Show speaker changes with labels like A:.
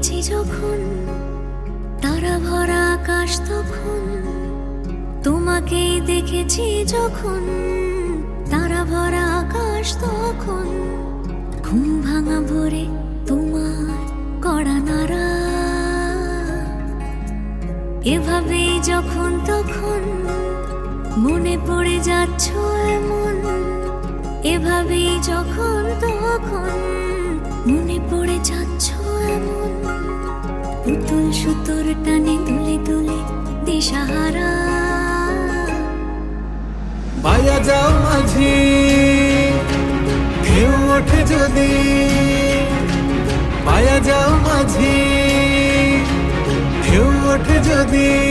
A: দেখেছি যখন, তারা ভরা আকাশ তখন, তোমাকেই দেখেছি যখন, তারা ভরা আকাশ তখন, ঘুম ভাঙা ভরে তোমার কড়া নাড়া। এভাবেই যখন তখন মনে পড়ে যাচ্ছ এমন, এভাবেই যখন তখন মনে পড়ে এমন পুতুল সুতোর টানে দুলে দুলে দিশাহারা
B: বায়া যাও মাঝি, ঢেউ ওঠে যদি। বায়া যাও মাঝি, ঢেউ ওঠে যদি।